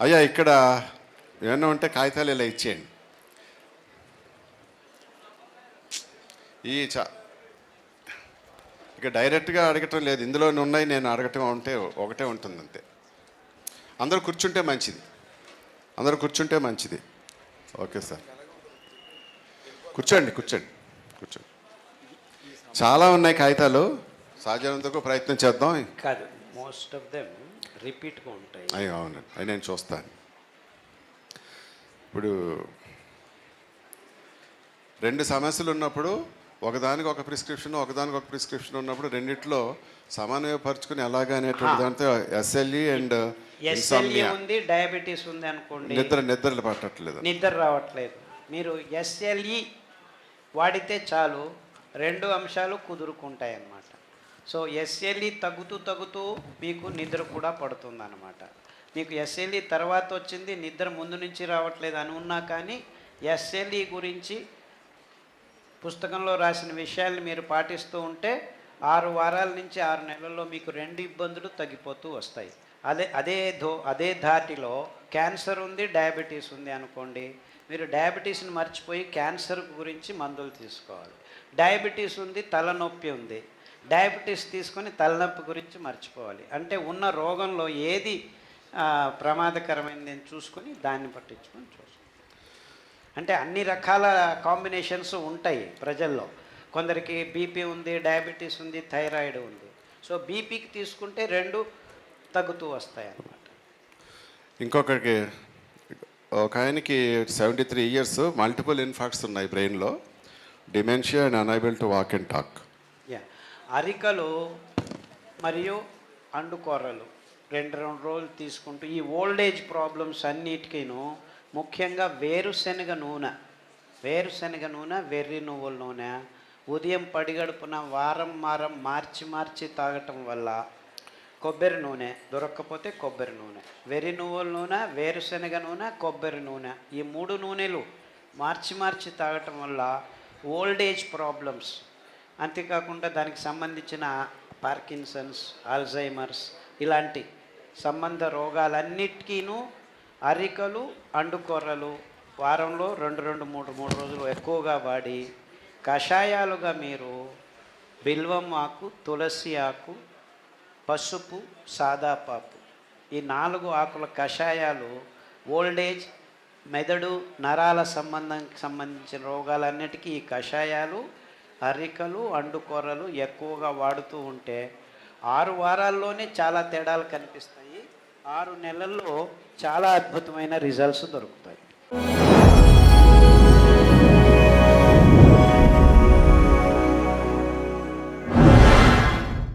అయ్యా ఇక్కడ ఏమన్నా ఉంటే కాగితాలు ఇలా ఇచ్చేయండి. ఈ చా ఇక డైరెక్ట్గా అడగటం లేదు. ఇందులో ఉన్నాయి నేను అడగటం ఉంటే ఒకటే ఉంటుంది అంతే అందరూ కూర్చుంటే మంచిది. అందరూ కూర్చుంటే మంచిది. Okay sir. కూర్చోండి కూర్చోండి కూర్చోండి. చాలా ఉన్నాయి కాగితాలు. సాధ్యమైనంతకు ప్రయత్నం చేద్దాం. కాదు. మోస్ట్ ఆఫ్ దెమ్ రిపీట్గా ఉంటాయి. అయ్యో అవునండి అవి నేను చూస్తాను. ఇప్పుడు రెండు సమస్యలు ఉన్నప్పుడు ఒకదానికి ఒక ప్రిస్క్రిప్షన్ ఒకదానికి ఒక ప్రిస్క్రిప్షన్ ఉన్నప్పుడు రెండిట్లో సమన్వయపరుచుకుని ఎలాగా అనేటువంటి దాంతో ఎస్ఎల్ఈ అండ్ ఎస్ఎల్ఈ ఉంది డయాబెటీస్ ఉంది అనుకోండి. నిద్ర నిద్రలు పట్టట్లేదు. నిద్ర రావట్లేదు. మీరు ఎస్ఎల్ఈ వాడితే చాలు రెండు అంశాలు కుదురుకుంటాయి అన్నమాట సో ఎస్ఎల్ఈ తగ్గుతూ తగ్గుతూ మీకు నిద్ర కూడా పడుతుంది అనమాట మీకు ఎస్ఎల్ఈ తర్వాత వచ్చింది నిద్ర ముందు నుంచి రావట్లేదు అని ఉన్నా కానీ ఎస్ఎల్ఈ గురించి పుస్తకంలో రాసిన విషయాల్ని మీరు పాటిస్తూ ఉంటే ఆరు వారాల నుంచి ఆరు నెలల్లో మీకు రెండు ఇబ్బందులు తగ్గిపోతూ వస్తాయి. అదే అదే ధో అదే ధాటిలో క్యాన్సర్ ఉంది డయాబెటీస్ ఉంది అనుకోండి మీరు డయాబెటీస్ని మర్చిపోయి క్యాన్సర్ గురించి మందులు తీసుకోవాలి. డయాబెటీస్ ఉంది తలనొప్పి ఉంది డయాబెటీస్ తీసుకొని తలనొప్పి గురించి మర్చిపోవాలి. అంటే ఉన్న రోగంలో ఏది ప్రమాదకరమైనది అని చూసుకొని దాన్ని పట్టించుకొని చూసుకోవాలి. అంటే అన్ని రకాల కాంబినేషన్స్ ఉంటాయి ప్రజల్లో. కొందరికి బీపీ ఉంది డయాబెటీస్ ఉంది థైరాయిడ్ ఉంది. సో బీపీకి తీసుకుంటే రెండు తగ్గుతూ వస్తాయి అన్నమాట ఇంకొకరికి ఒక ఆయనకి seventy three years multiple infarcts ఉన్నాయి బ్రెయిన్లో dementia and unable to walk and talk అరికలు మరియు అండుకొర్రలు రెండు రెండు రోజులు తీసుకుంటూ ఈ ఓల్డేజ్ ప్రాబ్లమ్స్ అన్నిటికీను ముఖ్యంగా వేరుశనగ నూనె. వేరుశనగ నూనె వెర్రి నువ్వుల నూనె ఉదయం పడిగడుపున వారం వారం మార్చి మార్చి తాగటం వల్ల కొబ్బరి నూనె దొరక్కపోతే కొబ్బరి నూనె. వెర్రి నువ్వుల నూనె వేరుశనగ నూనె కొబ్బరి నూనె. ఈ మూడు నూనెలు మార్చి మార్చి తాగటం వల్ల ఓల్డ్ ఏజ్ ప్రాబ్లమ్స్ అంతేకాకుండా దానికి సంబంధించిన పార్కిన్సన్స్ ఆల్జైమర్స్ ఇలాంటి సంబంధ రోగాలన్నిటికీను అరికలు అండుకొర్రలు వారంలో రెండు రెండు మూడు మూడు రోజులు ఎక్కువగా వాడి కషాయాలుగా మీరు బిల్వం ఆకు తులసి ఆకు పసుపు సాదాపాపు ఈ నాలుగు ఆకుల కషాయాలు ఓల్డేజ్ మెదడు నరాల సంబంధం సంబంధించిన రోగాలన్నిటికీ ఈ కషాయాలు అరికలు అండుకొరలు ఎక్కువగా వాడుతూ ఉంటే ఆరు వారాల్లోనే చాలా తేడాలు కనిపిస్తాయి. ఆరు నెలల్లో చాలా అద్భుతమైన రిజల్ట్స్ దొరుకుతాయి.